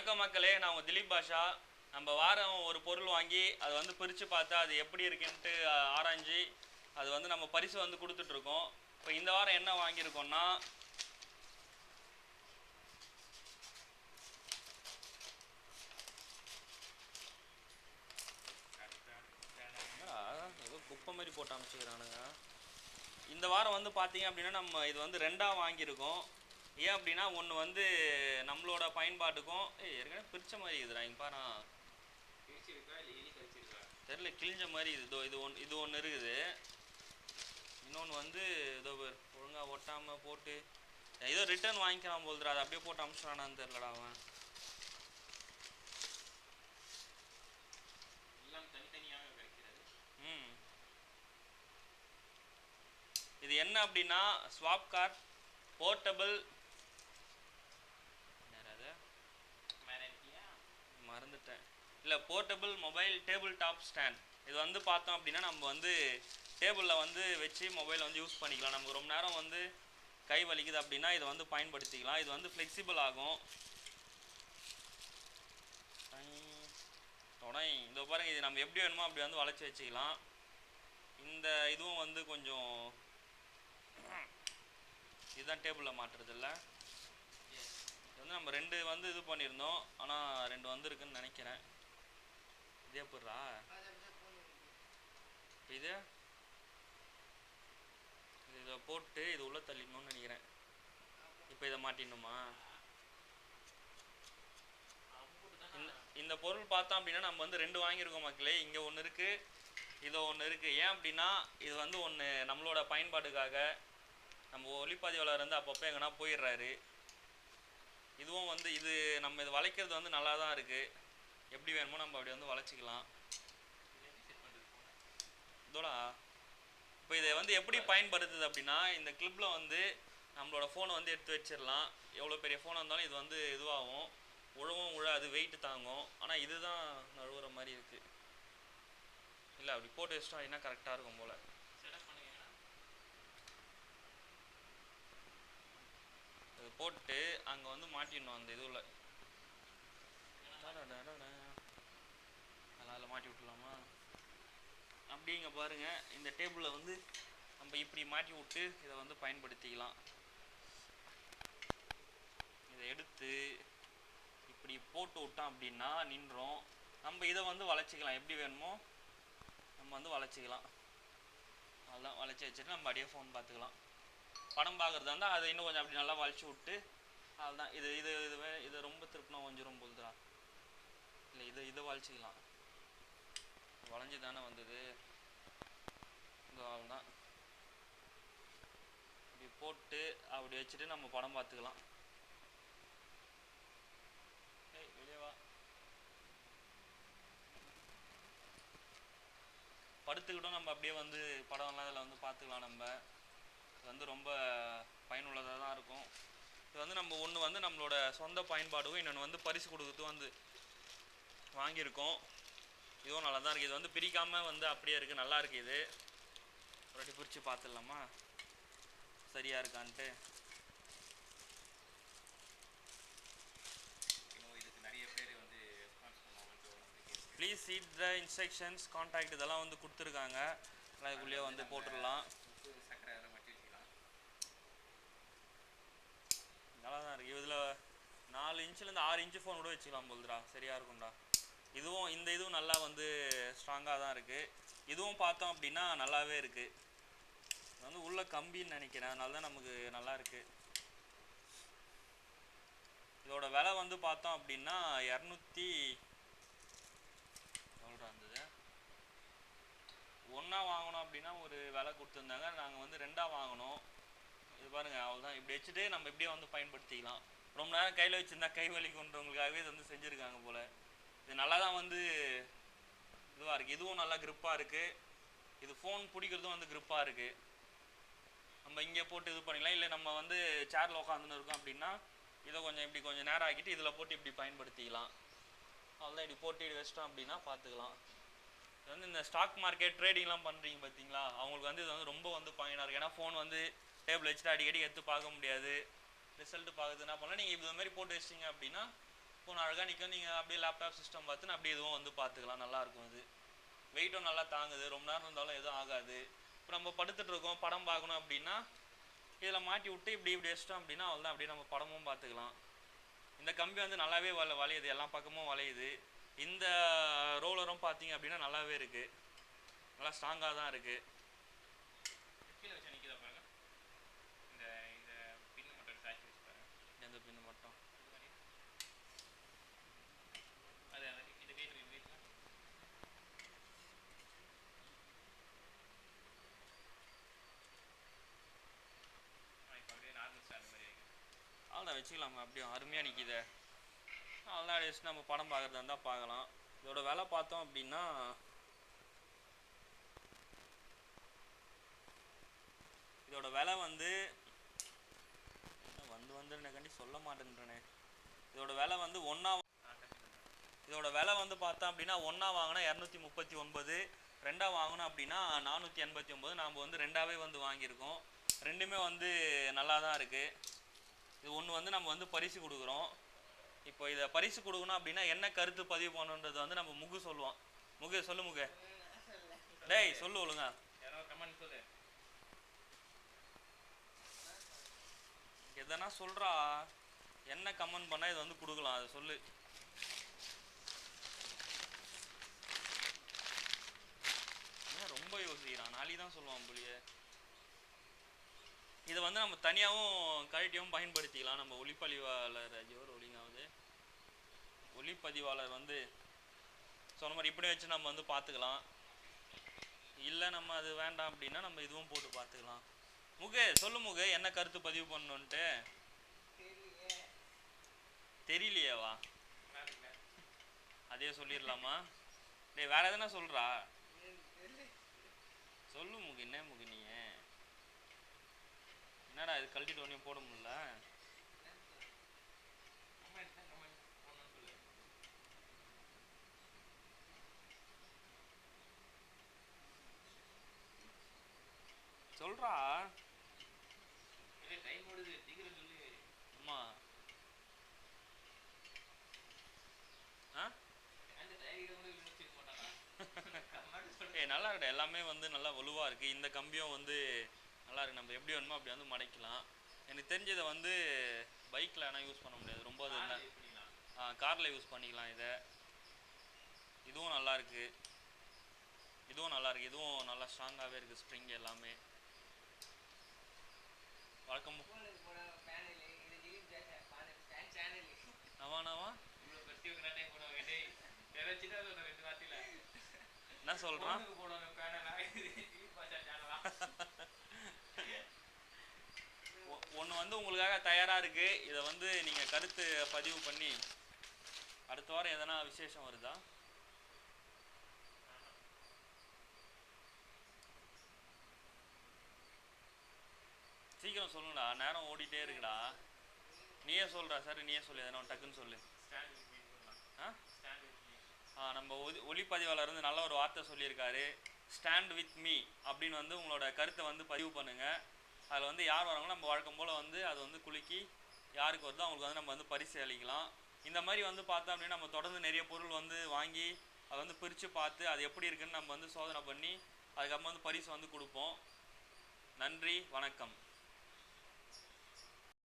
வணக்கம் மக்களே நான் உங்கள் திலீப் பாஷா. நம்ம வாரம் ஒரு பொருள் வாங்கி அதை வந்து பிரித்து பார்த்தா அது எப்படி இருக்குன்ட்டு ஆராய்ஞ்சு அது வந்து நம்ம பரிசு வந்து கொடுத்துட்ருக்கோம். இப்போ இந்த வாரம் என்ன வாங்கியிருக்கோம்னா ஏதோ குப்பை மாதிரி போட்டு அமைச்சிக்கிறானுங்க. இந்த வாரம் வந்து பார்த்தீங்க அப்படின்னா நம்ம இது வந்து ரெண்டாக வாங்கியிருக்கோம். ஏன் அப்படின்னா ஒன்று வந்து நம்மளோட பயன்பாட்டுக்கும் ஏய் ஏற்கனவே பிரிச்ச மாதிரி இருக்குதுடா இங்கே பாரு தெரில கிழிஞ்ச மாதிரி இது இதோ இது ஒன்று இது ஒன்று இருக்குது. இன்னொன்று வந்து இதோ ஒழுங்காக ஒட்டாமல் போட்டு ஏதோ ரிட்டர்ன் வாங்கிக்கலாம் போதுடா அதை அப்படியே போட்டு அனுப்பிச்சானான்னு தெரிலடா அவன். ம். இது என்ன அப்படின்னா ஸ்வாப் கார்ட் போர்ட்டபிள் இல்லை portable mobile table top stand இது வந்து பார்த்தோம் அப்படின்னா நம்ம வந்து டேபிளில் வந்து வச்சு மொபைல் வந்து யூஸ் பண்ணிக்கலாம். நமக்கு ரொம்ப நேரம் வந்து கை வலிக்குது அப்படின்னா இதை வந்து பயன்படுத்திக்கலாம். இது வந்து ஃப்ளெக்சிபிள் ஆகும். தொடங்கி இதோ பாருங்கள் இது நம்ம எப்படி வேணுமோ அப்படி வந்து வளைச்சி வச்சுக்கலாம். இந்த இதுவும் வந்து கொஞ்சம் இதுதான் டேபிளில் மாட்டுறது இல்லை இது வந்து நம்ம ரெண்டு வந்து இது பண்ணியிருந்தோம். ஆனால் ரெண்டு வந்திருக்குன்னு நினைக்கிறேன். இதே போடுறா. இப்போ இது. இது இதை போட்டு இது உள்ள தள்ளிடணும்னு நினைக்கிறேன். இப்போ இதை மாட்டிடணுமா? இந்த இந்த பொருள் பார்த்தோம் அப்படின்னா நம்ம வந்து ரெண்டு வாங்கியிருக்கோம் மக்களே. இங்கே ஒன்று இருக்குது இதை ஒன்று இருக்குது ஏன் அப்படின்னா இது வந்து ஒன்று நம்மளோட பயன்பாட்டுக்காக நம்ம ஒளிப்பதிவாளர் வந்து அப்பப்போ எங்கன்னா போயிடுறாரு. இதுவும் வந்து இது நம்ம இது வளைக்கிறது வந்து நல்லா தான் இருக்குது எப்படி வேணுமோ நம்ம அப்படி வந்து வளைச்சிக்கலாம் இதோடா இப்போ இதை வந்து எப்படி பயன்படுத்துது அப்படின்னா இந்த கிளிப்பில் வந்து நம்மளோட ஃபோனை வந்து எடுத்து வச்சிடலாம். எவ்வளோ பெரிய ஃபோனாக இருந்தாலும் இது வந்து இதுவாகும். உழவும் உழ அது வெயிட் தாங்கும். ஆனால் இதுதான் நழுவுற மாதிரி இருக்குது இல்லை அப்படி போட்டு வச்சிட்டோம் அப்படின்னா கரெக்டாக இருக்கும் போல். இது போட்டு அங்கே வந்து மாட்டிடணும் அந்த இதுவில் அதில் மாட்டி விட்டுலாமா அப்படி இங்கே இந்த டேபிளில் வந்து நம்ம இப்படி மாட்டி விட்டு இதை வந்து பயன்படுத்திக்கலாம். இதை எடுத்து இப்படி போட்டு விட்டோம் அப்படின்னா நின்றோம். நம்ம இதை வந்து வளைச்சிக்கலாம். எப்படி வேணுமோ நம்ம வந்து வளைச்சிக்கலாம். அதெல்லாம் வளைச்சி வச்சுட்டு நம்ம அப்படியே ஃபோன் பார்த்துக்கலாம். படம் பார்க்குறதா இருந்தால் அதை இன்னும் கொஞ்சம் அப்படி நல்லா வளைச்சி விட்டு அதுதான் இது இது இது இதை இது ரொம்ப திருப்பினா கொஞ்சம் போகுதுடா இல்லை இதை இதை வளைச்சிக்கலாம். வளைஞ்சு தானே வந்தது. அவ்வளோதான் இப்படி போட்டு அப்படி வச்சுட்டு நம்ம படம் பார்த்துக்கலாம். ஏய் நம்ம அப்படியே வந்து படம்லாம் அதில் வந்து பார்த்துக்கலாம் நம்ம. இது வந்து ரொம்ப பயனுள்ளதாக தான் இருக்கும். இது வந்து நம்ம ஒன்று வந்து நம்மளோட சொந்த பயன்பாடுக்கும் இன்னொன்று வந்து பரிசு கொடுக்கறதுக்கும் வந்து வாங்கியிருக்கோம். இதுவும் நல்லா தான் இருக்குது இது வந்து பிரிக்காமல் வந்து அப்படியே இருக்குது நல்லா இருக்குது இது. ஒரு வாட்டி பிரித்து பார்த்துடலாமா? சரியாக இருக்கான்ட்டு. Please see the instructions contact இதெல்லாம் வந்து கொடுத்துருக்காங்க. எல்லாம் இதுக்குள்ளேயே வந்து போட்டுடலாம். நல்லா தான் இருக்குது இதில் நாலு இன்ச்சுலேருந்து ஆறு இன்ச்சு ஃபோன் கூட வச்சுக்கலாம் போகுதுடா சரியாக இருக்கும்டா. இதுவும் இந்த இதுவும் நல்லா வந்து ஸ்ட்ராங்காக தான் இருக்குது இதுவும் பார்த்தோம் அப்படின்னா நல்லாவே இருக்குது இது வந்து உள்ள கம்பின்னு நினைக்கிறேன். அதனால தான் நமக்கு நல்லா இருக்குது இதோட விலை வந்து பார்த்தோம் அப்படின்னா இரநூத்தி எவ்வளோ இருந்தது? ஒன்றா வாங்கினோம் அப்படின்னா ஒரு விலை கொடுத்துருந்தாங்க. நாங்கள் வந்து ரெண்டாக வாங்கினோம். இது பாருங்க அவ்வளோதான் இப்படி வச்சுட்டு நம்ம இப்படியே வந்து பயன்படுத்திக்கலாம். ரொம்ப நேரம் கையில் வச்சுருந்தா கை வலிக்குன்றவங்களுக்காகவே இது வந்து செஞ்சுருக்காங்க போல். இது நல்லா தான் வந்து இதுவாக இருக்குது இதுவும் நல்லா க்ரிப்பாக இருக்குது இது ஃபோன் பிடிக்கிறதும் வந்து க்ரிப்பாக இருக்குது நம்ம இங்கே போட்டு இது பண்ணிக்கலாம். இல்லை நம்ம வந்து சேரில் உட்காந்துன்னு இருக்கோம் அப்படின்னா இதை கொஞ்சம் இப்படி கொஞ்சம் நேரம் ஆக்கிட்டு இதில் போட்டு இப்படி பயன்படுத்திக்கலாம். அவ்வளோதான் இப்படி போட்டு இப்படி வச்சிட்டோம் அப்படின்னா பார்த்துக்கலாம். இது வந்து இந்த ஸ்டாக் மார்க்கெட் ட்ரேடிங்லாம் பண்ணுறீங்க பார்த்தீங்களா? அவங்களுக்கு வந்து இது வந்து ரொம்ப வந்து பயனாக இருக்குது ஏன்னா ஃபோன் வந்து டேபிள் வச்சுட்டு அடிக்கடி எடுத்து பார்க்க முடியாது. ரிசல்ட் பார்க்குறது என்ன பண்ணலாம்? நீங்கள் இது மாதிரி போட்டு வச்சிட்டிங்க அப்படின்னா ஃபோன் அழகாக நிற்கும் நீங்கள் அப்படியே லேப்டாப் சிஸ்டம் பார்த்துன்னு அப்படியே இதுவும் வந்து பார்த்துக்கலாம். நல்லா இருக்கும் இது வெயிட்டும் நல்லா தாங்குது. ரொம்ப நேரம் இருந்தாலும் எதுவும் ஆகாது. இப்போ நம்ம படுத்துட்டு இருக்கோம். படம் பார்க்கணும் அப்படின்னா இதில் மாட்டி விட்டு இப்படி இப்படி வச்சிட்டோம் அப்படின்னா அவ்வளோதான் அப்படியே நம்ம படமும் பார்த்துக்கலாம். இந்த கம்பி வந்து நல்லாவே வள வளையுது. எல்லா பக்கமும் வளையுது. இந்த ரோலரும் பார்த்தீங்க அப்படின்னா நல்லாவே இருக்குது நல்லா ஸ்ட்ராங்காக தான் இருக்குது கீழே வச்சா நிற்கிதா பாருங்க இந்த இந்த பின்னு மட்டும் சாய்ச்சி வச்சு பாருங்க எந்த பின்னு மட்டும் இது மாதிரி அது அந்த இந்த கையில் இந்த கையில் இப்போ அப்படியே நார்மல் ஸ்டாண்ட் மாதிரி வைங்க அவ்வளோதான் வச்சுக்கலாமா அப்படியே அருமையாக நிற்கிதே அவ்வளோதான் அடிச்சு நம்ம படம் பார்க்குறதா இருந்தால் பார்க்கலாம். இதோட விலை பார்த்தோம் அப்படின்னா இதோட விலை வந்து வந்து வந்து சொல்ல மாட்டேன்றனே. இதோட விலை வந்து ஒன்றா இதோட விலை வந்து பார்த்தோம் அப்படின்னா ஒன்றா வாங்கினா இரநூத்தி முப்பத்தி ஒன்பது ரெண்டாக வாங்கினோம் அப்படின்னா நானூற்றி எண்பத்தி ஒம்பது நாம் வந்து ரெண்டாவே வந்து வாங்கியிருக்கோம். ரெண்டுமே வந்து நல்லா தான் இருக்குது இது ஒன்று வந்து நம்ம வந்து பரிசு கொடுக்குறோம். இப்போ இதை பரிசு கொடுக்கணும் அப்படின்னா என்ன கருத்து பதிவு பண்ணணுன்றது வந்து நம்ம முகு சொல்லுவோம். முகு சொல்லு முகு. டேய் சொல்லு ஒழுங்கா. எதனா சொல்றா. என்ன கமெண்ட் பண்ணால் இதை வந்து கொடுக்கலாம். அதை சொல்லு. ரொம்ப யோசிக்கிறான்? நாளைக்கு தான் சொல்லுவான் புளிய இதை வந்து நம்ம தனியாகவும் கழட்டியும் பயன்படுத்திக்கலாம். நம்ம ஒளிப்பதிவாளர் ஜோர் ஒளிங்காவது ஒளிப்பதிவாளர் வந்து சொன்ன மாதிரி இப்படி வச்சு நம்ம வந்து பார்த்துக்கலாம் இல்லை நம்ம அது வேண்டாம் அப்படின்னா நம்ம இதுவும் போட்டு பார்த்துக்கலாம் முகு சொல்லு முகு என்ன கருத்து பதிவு பண்ணணுன்ட்டு தெரியலையேவா? அதே சொல்லிடலாமா? டேய் வேற எதனா சொல்றா? சொல்லு முகு என்ன முகு நீ? என்னடா இது கழட்டிட்டு ஒன்றையும் போட முடியல? சொல்றா. ஆமா டைம் ஓடுது சீக்கிரம் சொல்லு அம்மா நல்லா இருக்கு எல்லாமே வந்து நல்லா வலுவா இருக்கு. இந்த கம்பியும் வந்து நல்லா இருக்கு. நம்ம எப்படி வேணுமோ அப்படி வந்து மடைக்கலாம். எனக்கு தெரிஞ்சதை வந்து பைக்கில் ஆனால் யூஸ் பண்ண முடியாது. ரொம்ப அது என்ன எப்படிலாம் காரில் யூஸ் பண்ணிக்கலாம் இதை. இதுவும் நல்லா இருக்கு. இதுவும் நல்லா இருக்கு. இதுவும் நல்லா ஸ்ட்ராங்காகவே இருக்கு ஸ்ப்ரிங் எல்லாமே. வழக்கம் நவா நவா இவ்வளோ கட்டி வைக்கிற டைம் போடுவாங்க டேய் யாராச்சும் அது ஒரு ரெண்டு வார்த்தையில என்ன சொல்கிறான் ஃபோனுக்கு போடுவாங்க பேனலா இது டிவி பாஷா சேனலா ஒன்று வந்து உங்களுக்காக தயாராக இருக்கு. இதை வந்து நீங்கள் கருத்து பதிவு பண்ணி அடுத்த வாரம் எதனா விசேஷம் வருதா? சீக்கிரம் சொல்லுடா நேரம் ஓடிட்டே இருக்குடா. நீயே சொல்கிறா சார் நீயே சொல்லு. எதனா டக்குன்னு சொல்லு. ஆ? ஆ, நம்ம ஒலி ஒளிப்பதிவாளர் வந்து நல்ல ஒரு வார்த்தை சொல்லியிருக்காரு. ஸ்டாண்ட் வித் மீ அப்படின்னு வந்து உங்களோட கருத்தை வந்து பதிவு பண்ணுங்கள் அதில் வந்து யார் வராங்களோ நம்ம வழக்கம் போல் வந்து அது வந்து குலுக்கி யாருக்கு வருதோ அவங்களுக்கு வந்து நம்ம வந்து பரிசு அளிக்கலாம். இந்த மாதிரி வந்து பார்த்தோம் அப்படின்னா நம்ம தொடர்ந்து நிறைய பொருள் வந்து வாங்கி அதை வந்து பிரித்து பார்த்து அது எப்படி இருக்குன்னு நம்ம வந்து சோதனை பண்ணி அதுக்கப்புறம் வந்து பரிசு வந்து கொடுப்போம். நன்றி வணக்கம்.